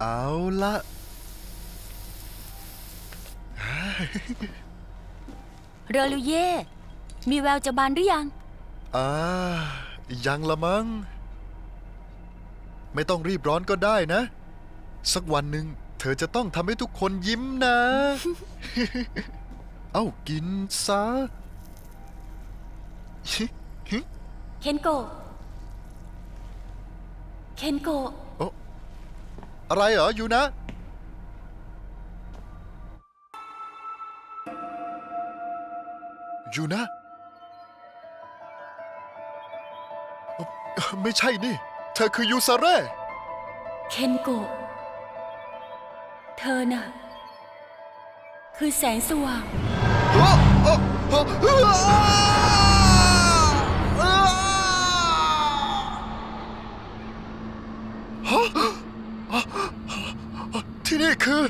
เอาละเรือลูเย่ มีแววจะบานหรือยัง อ่ายังละมั้ง ไม่ต้องรีบร้อนก็ได้นะ สักวันหนึ่งเธอจะต้องทำให้ทุกคนยิ้มนะ เอ้ากินซะ เคนโกะ เคนโกะโอะอะไรเหรอ อยู่นะ อยู่นะเอ่อไม่ใช่นี่ เธอคือยูซาเร่ เคนโกะ เธอน่ะ คือแสงสว่าง ที่นี่คือ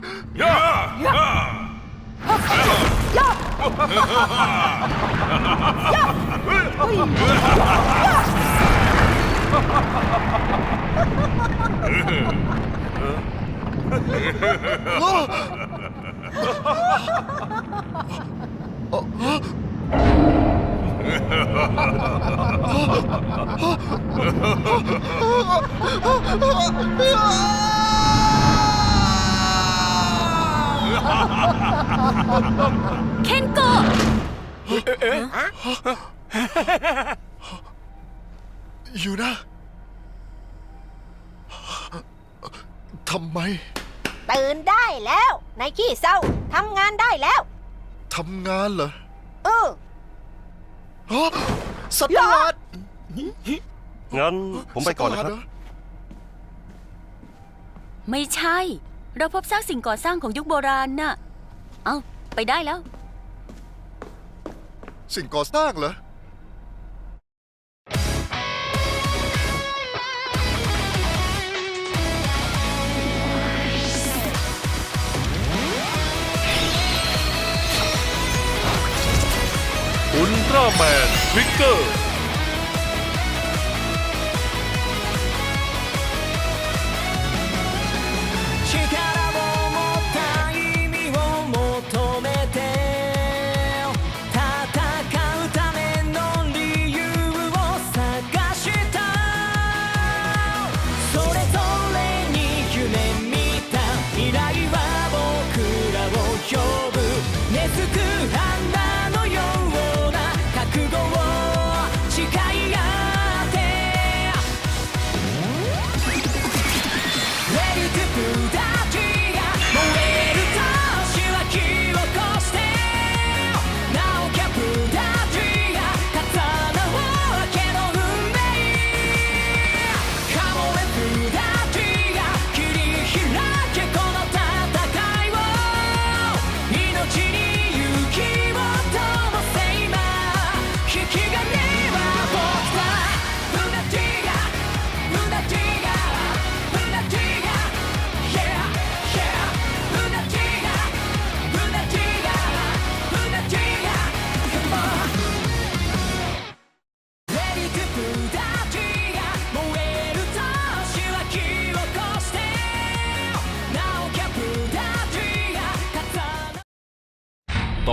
เคนโกะอยู่นะทำไมตื่นได้แล้วนายขี้เศร้าทำงานได้แล้ว ทำงานเหรอเออฮะสัตว์ประหลาดงั้นผมไปก่อนนะครับ ไม่ใช่ เราพบซากสิ่งก่อสร้างของยุคโบราณน่ะ เอาไปได้แล้ว สิ่งก่อสร้างเหรอ อุลตร้าแมนทริกเกอร์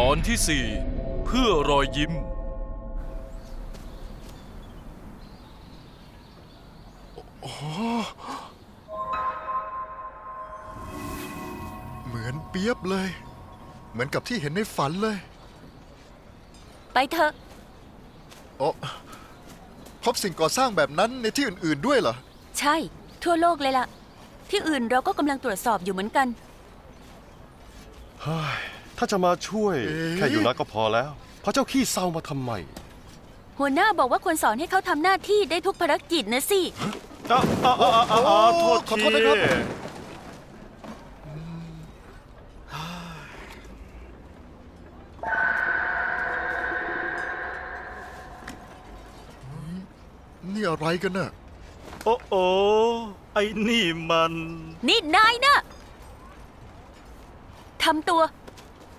ตอนที่ 4 เพื่อรอยยิ้ม เหมือนเปียบเลย เหมือนกับที่เห็นในฝันเลยไปเถอะ โอ้พบสิ่งก่อสร้างแบบนั้นในที่อื่น ๆด้วยเหรอ ใช่ ทั่วโลกเลยล่ะ ที่อื่นเราก็กำลังตรวจสอบอยู่เหมือนกัน ถ้าจะมาช่วยเอ๊ะแค่อยู่นะก็พอแล้วเพราะเจ้าขี้เศร้ามาทำไมหัวหน้าบอกว่าควรสอนให้เขาทำหน้าที่ได้ทุกภารกิจนะสิอะอะอะอะอะโทษขอทีโทษนะครับ นี่อะไรกันน่ะ โอ้โอไอ้นี่มัน นี่นายนะทำตัว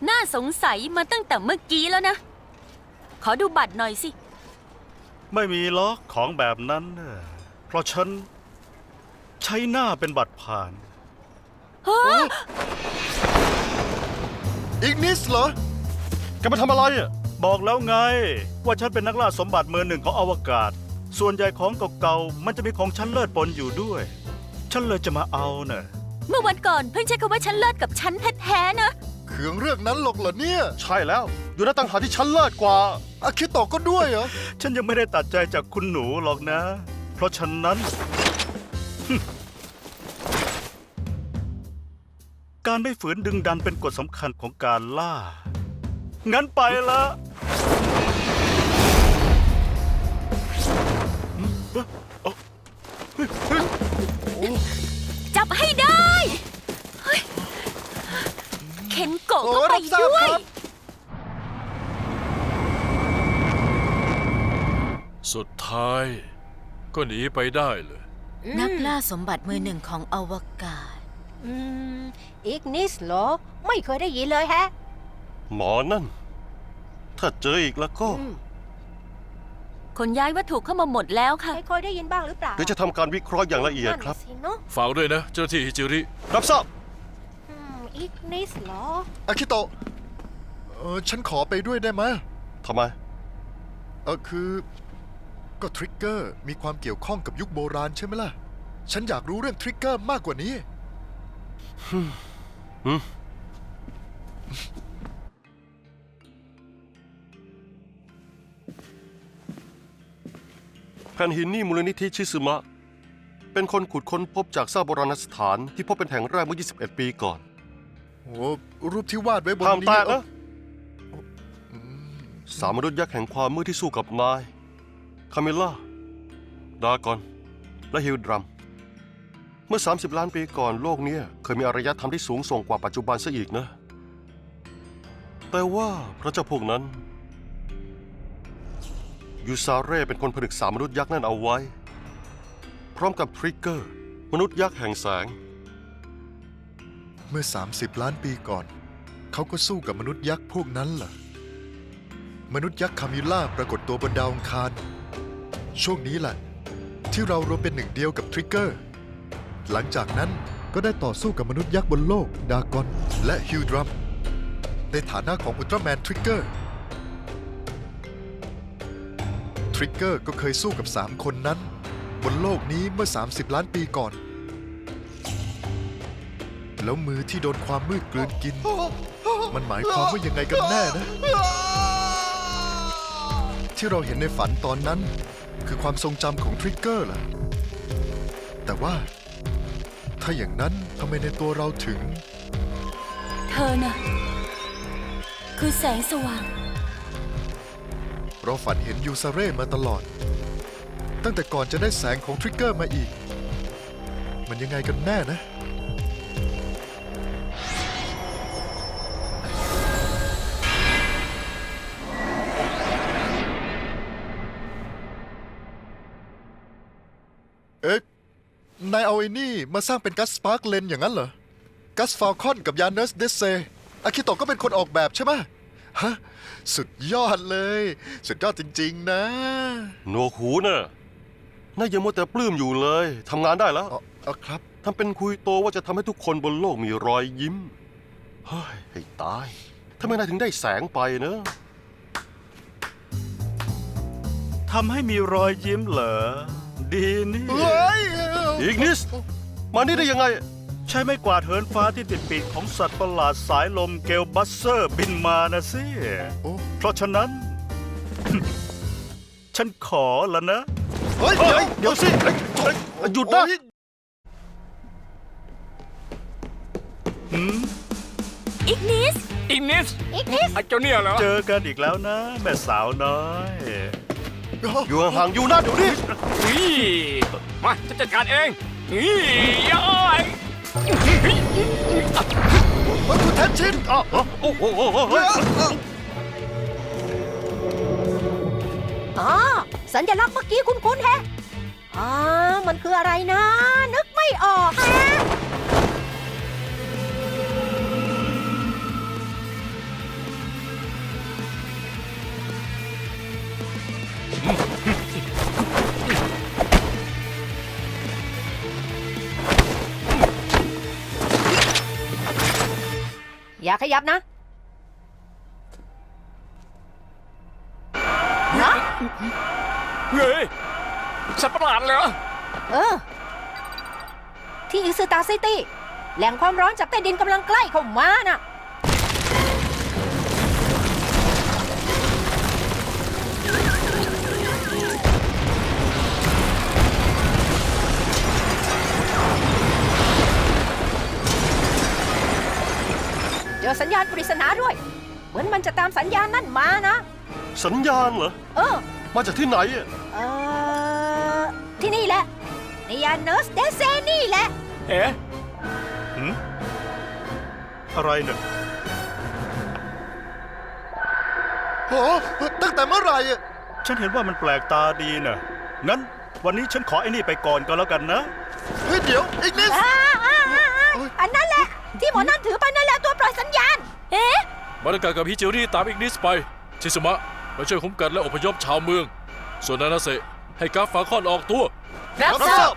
น่าสงสัยมาตั้งแต่เมื่อกี้แล้วนะ ขอดูบัตรหน่อยสิ ไม่มีล็อกของแบบนั้นน่ะเพราะฉัน ใช้หน้าเป็นบัตรผ่านอีกนิสเหรอแกมาทำอะไรอะบอกแล้วไง ว่าฉันเป็นนักล่าสมบัติมือหนึ่งของอวกาศ ส่วนใหญ่ของเก่าๆมันจะมีของชั้นเลิศปนอยู่ด้วย ฉันเลยจะมาเอาน่ะ เมื่อวันก่อนเพิ่งใช้คำว่าฉันเลิศกับฉันแท้ๆนะ เคืองเรื่องนั้นหรอกเหรอเนี่ย ใช่แล้ว อยู่ในต่างหากที่ฉันเลิศกว่า อาคิโตะก็ด้วยเหรอ ฉันยังไม่ได้ตัดใจจากคุณหนูหรอกนะ เพราะฉะนั้น การไม่ฝืนดึงดันเป็นกฎสำคัญของการล่า งั้นไปละ จับให้ได้เฮ้ย เคนโกะโอ้ก็ไปรับทราบด้วยครับสุดท้าย ก็หนีไปได้เลย นักล่าสมบัติมือหนึ่งของอวกาศ อืมอีกนิสเหรอ ไม่เคยได้ยินเลยแฮะ หมอนั่น ถ้าเจออีกแล้วก็อืมคนย้ายวัตถุเข้ามาหมดแล้วค่ะไม่เคยได้ยินบ้างหรือเปล่าเดี๋ยวจะทำการวิเคราะห์อย่างละเอียดครับ นั่นน่ะสิเนาะฝากด้วยนะ เจ้าหน้าที่ฮิจิริ รับทราบ อืมอีกนิสเหรอ อาคิโตะเออฉันขอไปด้วยได้ไหมทำไม เออคือ ก็ทริกเกอร์มีความเกี่ยวข้องกับยุคโบราณใช่ไหมล่ะ ฉันอยากรู้เรื่องทริกเกอร์มากกว่านี้ แผ่นหินนี่มูลนิธิชิซึมะ เป็นคนขุดค้นพบจากซากโบราณสถานที่พบเป็นแห่งแรกเมื่อ 21 ปีก่อน โอ้รูปที่วาดไว้บนห้ามนี้แตะเอ่อนะ สามมนุษย์ยักษ์แห่งความมืดที่สู้กับนาย คาเมล่า ดากอน และฮิลดรัม เมื่อ 30 ล้านปีก่อนโลกเนี้ยเคยมีอารยธรรมที่สูงส่งกว่าปัจจุบันซะอีกนะ แต่ว่าพระเจ้าพวกนั้น ยูซาเร่เป็นคนผนึกสามมนุษย์ยักษ์นั่นเอาไว้ พร้อมกับทริกเกอร์ มนุษย์ยักษ์แห่งแสง เมื่อ 30 ล้านปีก่อน เขาก็สู้กับมนุษย์ยักษ์พวกนั้นเหรอมนุษย์ยักษ์คามิล่าปรากฏตัวบนดาวอังคาร ช่วงนี้แหละ ที่เรารวมเป็นหนึ่งเดียวกับทริกเกอร์ หลังจากนั้นก็ได้ต่อสู้กับมนุษย์ยักษ์บนโลก ดากอนและฮิลดรัมในฐานะของอุลตร้าแมนทริกเกอร์ทริกเกอร์ก็เคยสู้กับ 3 คนนั้น บนโลกนี้เมื่อ 30 ล้านปีก่อน แล้วมือที่โดนความมืดกลืนกิน มันหมายความว่ายังไงกันแน่นะ ที่เราเห็นในฝันตอนนั้น คือความทรงจำของทริกเกอร์ล่ะ แต่ว่า ถ้าอย่างนั้นทำไมในตัวเราถึง เธอน่ะ คือแสงสว่าง เราฝันเห็นยูซาเร่มาตลอด ตั้งแต่ก่อนจะได้แสงของทริกเกอร์มาอีก มันยังไงกันแน่นะ นายเอาไอ้นี่มาสร้างเป็นกัสสปาร์กเลนอย่างนั้นเหรอ กัสฟาลคอนกับยานเนสเดเซอาคิโตะก็เป็นคนออกแบบใช่ไหมฮะ สุดยอดเลย สุดยอดจริง ๆ นะ หนวกหูน่ะน่ายังมัวแต่ปลื้มอยู่เลย ทำงานได้แล้ว อ๋ออ๋อครับ ทำเป็นคุยโตว่าจะทำให้ทุกคนบนโลกมีรอยยิ้ม เฮ้ย ให้ตายทำไมนายถึงได้แสงไปเนอะ ทำให้มีรอยยิ้มเหรอ ดีนี่ เฮ้ยอีกนิส มานี่ได้ยังไง ใช้ไม้กวาดเหินฟ้าที่ติดปีกของสัตว์ประหลาดสายลมเกลบัสเซอร์บินมานะสิ โอ้เพราะฉะนั้น ฉันขอแล้วนะ เฮ้ยเฮ้เดี๋ยยวเดี๋ยวสิเฮ้ยเฮ้ยหยุดนะโอ้ย หืมอีกนิส อินนิสอีกนิสไอ้เจ้าเนี่ยเหรอ เจอกันอีกแล้วนะ แม่สาวน้อย อยู่ห่างๆอยู่นะเดี๋ยวนี้นี่มาจะจัดการเองนี่ย้อยมันคือแทนชินอ้าวโอ้โหโอ้โหโอ้โหเฮ้ยอ๋อสัญลักษณ์เมื่อกี้คุ้นๆแฮะอ่ามันคืออะไรนะ นึกไม่ออกฮะ อย่าขยับนะเฮ้ยสัตว์ประหลาดเหรอเออ ที่อิสตาซิตี้ แหล่งความร้อนจากใต้ดินกำลังใกล้เข้ามาน่ะ จอสัญญาณปริศนาด้วย เหมือนมันจะตามสัญญาณนั่นมานะ สัญญาณเหรอ เออ มาจากที่ไหนอะเออที่นี่แหละในยานเนอร์สเดเซนี่แหละ เอ๊ะหืมอะไรเนี่ยโอ้ตั้งแต่เมื่อไหร่อะฉันเห็นว่ามันแปลกตาดีน่ะ งั้นวันนี้ฉันขอไอ้นี่ไปก่อนก็แล้วกันนะ เฮ้ยเดี๋ยว อีกนิด อ่าอ่าอ่าอ่าอันนั้นแหละ ที่หมอนั่นถือไปนั่นแหละตัวปล่อยสัญญาณ เอ๊ะ มาดากากับฮิจิรี่ตามอีกนิสไป ชิสมะไปช่วยคุ้มกันและอพยพชาวเมือง ส่วนนานาเซะให้กราฟฟาคอนออกตัว รับรับททราราบ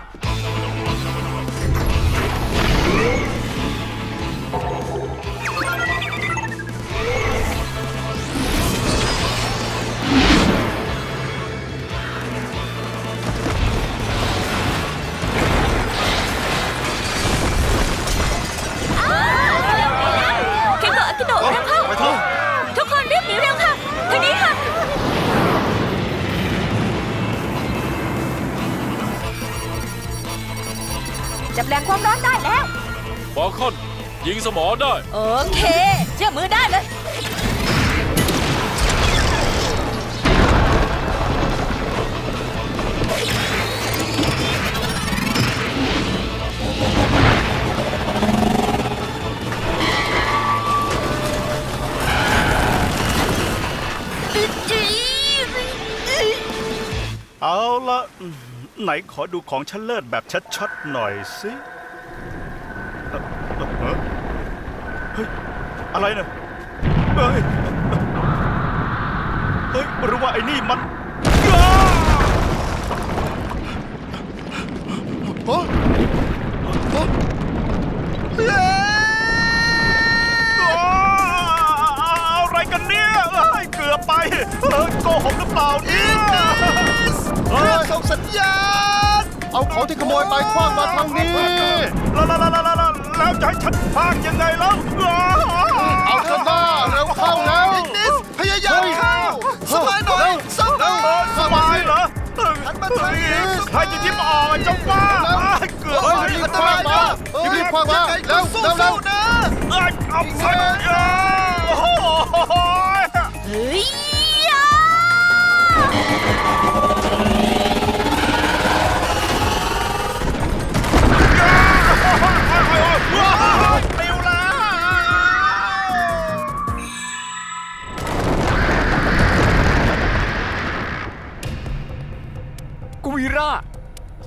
จับแหล่งความร้อนได้แล้วฟาคอน ยิงสมอได้ โอเค เชื่อมือได้เลย เอาละอืม ไหนขอดูของชั้นเลิศแบบชัดๆหน่อยสิเอ่อเอ่อเอ่อเฮ้ย อะไรเนี่ยเฮ้ย เฮ้ยหรือว่าไอ้นี่มันอ้า ส่งสัญญาณ เอาของที่ขโมยไปคว้างมาทางนี้ แล้วแล้วแล้วแล้วแล้วจะให้ฉันพากยังไงแล้วเอาเถอะหน้าเร็วเข้าแล้วอีกนิดพยายามเข้าสบายหน่อยสบายสบายเหรอหันมาทางนี้ใครจะยิ้มออกเจ้าบ้าเกือบเฮ้ยไปรีบคว้างมารีบคว้างมาเร็เร็ววสู้วเร็วๆนะเอ้ยเอาไปเอ้ยโอ้โหเฮ้ยย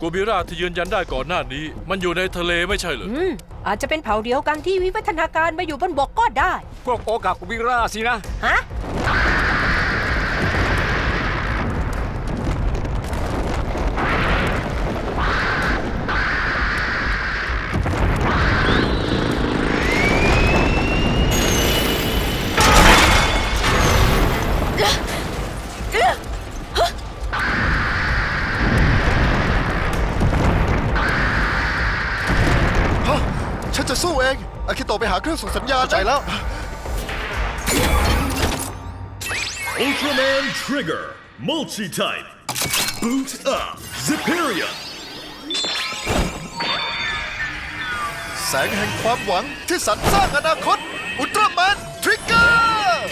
กูบิราที่ยืนยันได้ก่อนหน้านี้ มันอยู่ในทะเลไม่ใช่เหรอ อืม อาจจะเป็นเผ่าเดียวกันที่วิวัฒนาการมาอยู่บนบกก็ได้ พวกโอกากุวีราสินะ ฮะ จะสู้เอง อาคิโตะไปหาเครื่องส่งสัญญาณนะใจแล้ว Ultraman Trigger Multi-Type Boot Up Ziperion แสงแห่งความหวังที่สรรสร้างอนาคต อุลตร้าแมนทริกเกอร์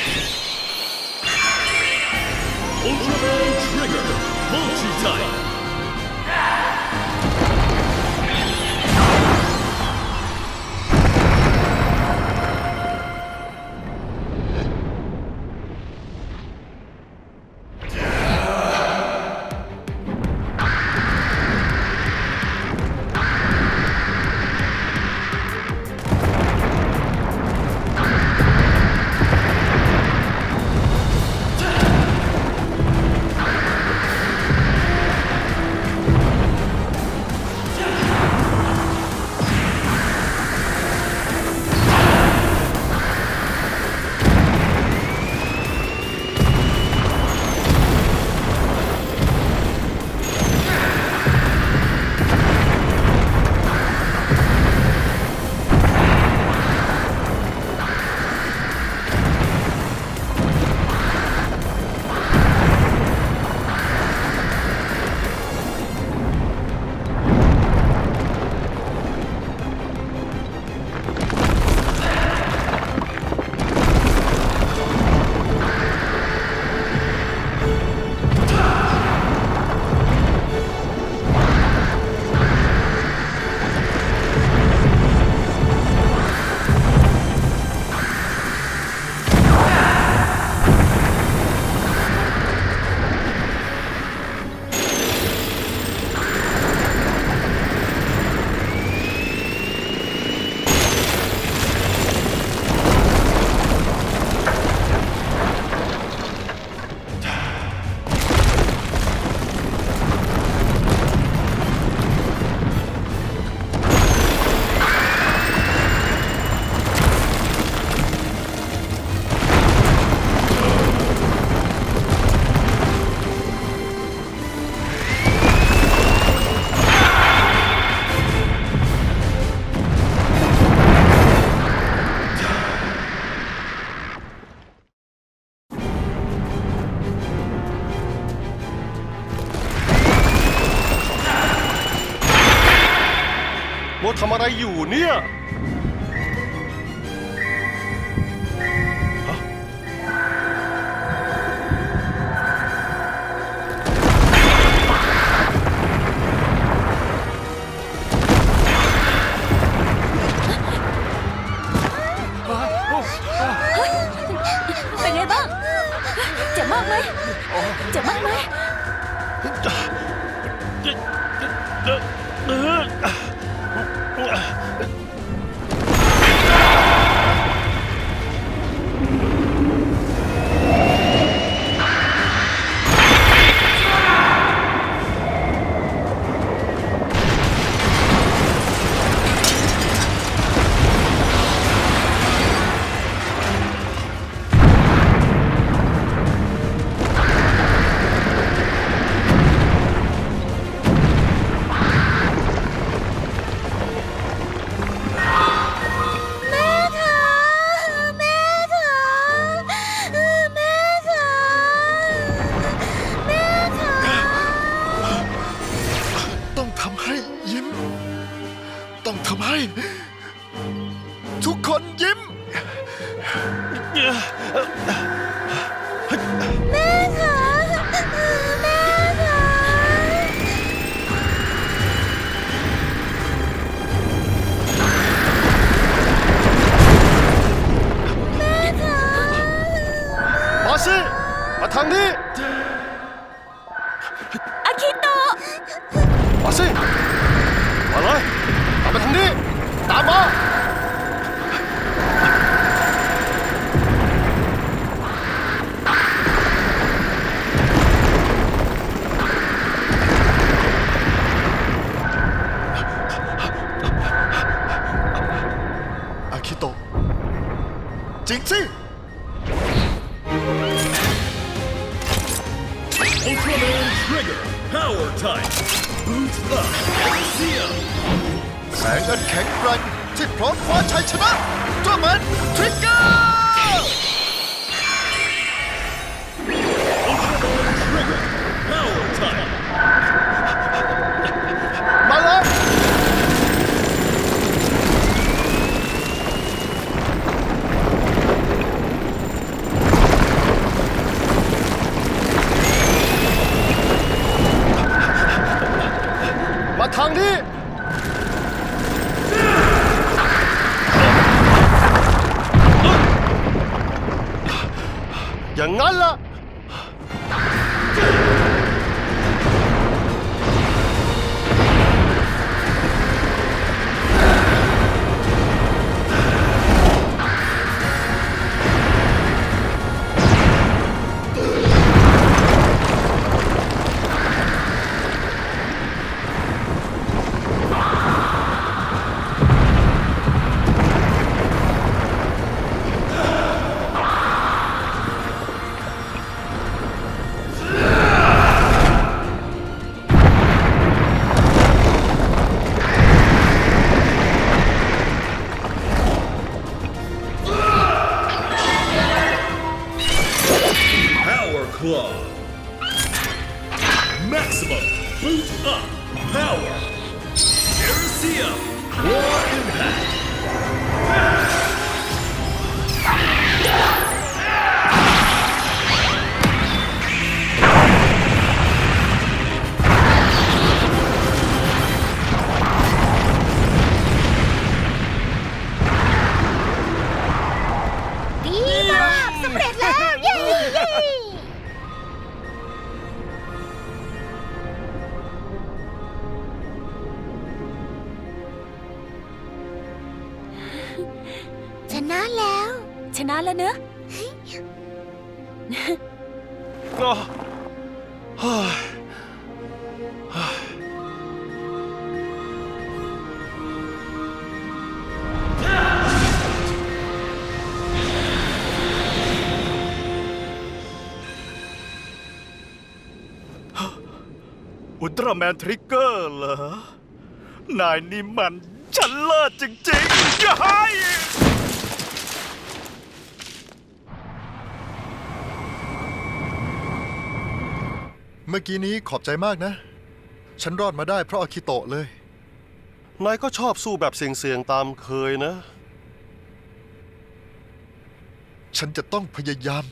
Ultraman Trigger Multi-Type ต้องทำให้ยิ้ม ต้องทำให้ ทุกคนยิ้ม แม่ค่ะแม่ค่ะม่สิมาทางนี้ 这等俺了。客。 อุลตร้าแมนทริกเกอร์เหรอ นายนี่มันฉันเลิศจริงๆย้าย เมื่อกี้นี้ขอบใจมากนะ ฉันรอดมาได้เพราะอากิโตะเลย นายก็ชอบสู้แบบเสี่ยงๆตามเคยนะ ฉันจะต้องพยายาม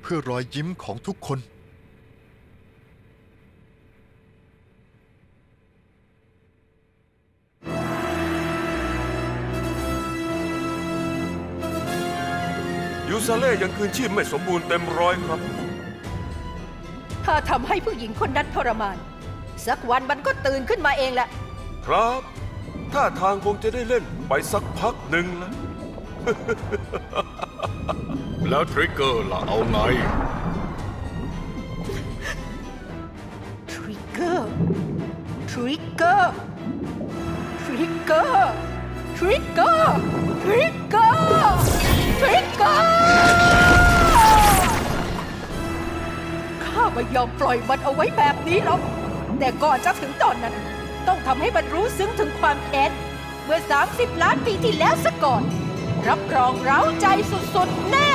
เพื่อรอยยิ้มของทุกคน ยูซาเล่ยังคืนชีพไม่สมบูรณ์เต็มร้อยครับ ถ้าทำให้ผู้หญิงคนนั้นทรมาน สักวันมันก็ตื่นขึ้นมาเองแหละ ครับ ถ้าทางคงจะได้เล่นไปสักพักหนึ่งแล้ว แล้วทริกเกอร์ล่ะเอาไง ทริกเกอร์ ทริกเกอร์ ทริกเกอร์ ทริกเกอร์ ทริกเกอร์ ทริกเกอร์ ไม่ยอมปล่อยมันเอาไว้แบบนี้หรอก แต่ก่อนจะถึงตอนนั้น ต้องทำให้มันรู้ซึ้งถึงความแค้นเมื่อ 30 ล้านปีที่แล้วซะก่อน รับรองเร้าใจสุดๆ แน่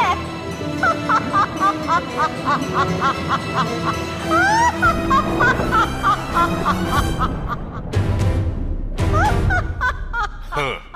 君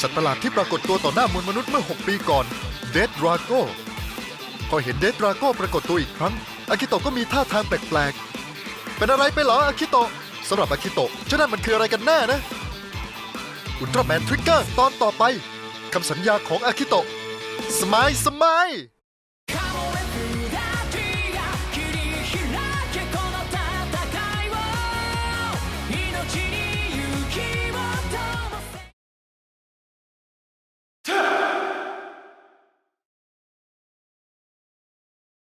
สัตว์ประหลาดที่ปรากฏตัวต่อหน้ามวลมนุษย์เมื่อ 6 ปีก่อนเดดดราโก้พอเห็นเดดดราโก้ปรากฏตัวอีกครั้งอากิโตะก็มีท่าทางแปลกๆ เป็นอะไรไปเหรออากิโตะสำหรับอากิโตะเจ้านั่นมันคืออะไรกันแน่นะอุลตร้าแมนทริกเกอร์ตอนต่อไปคำสัญญาของอากิโตะสมายสมาย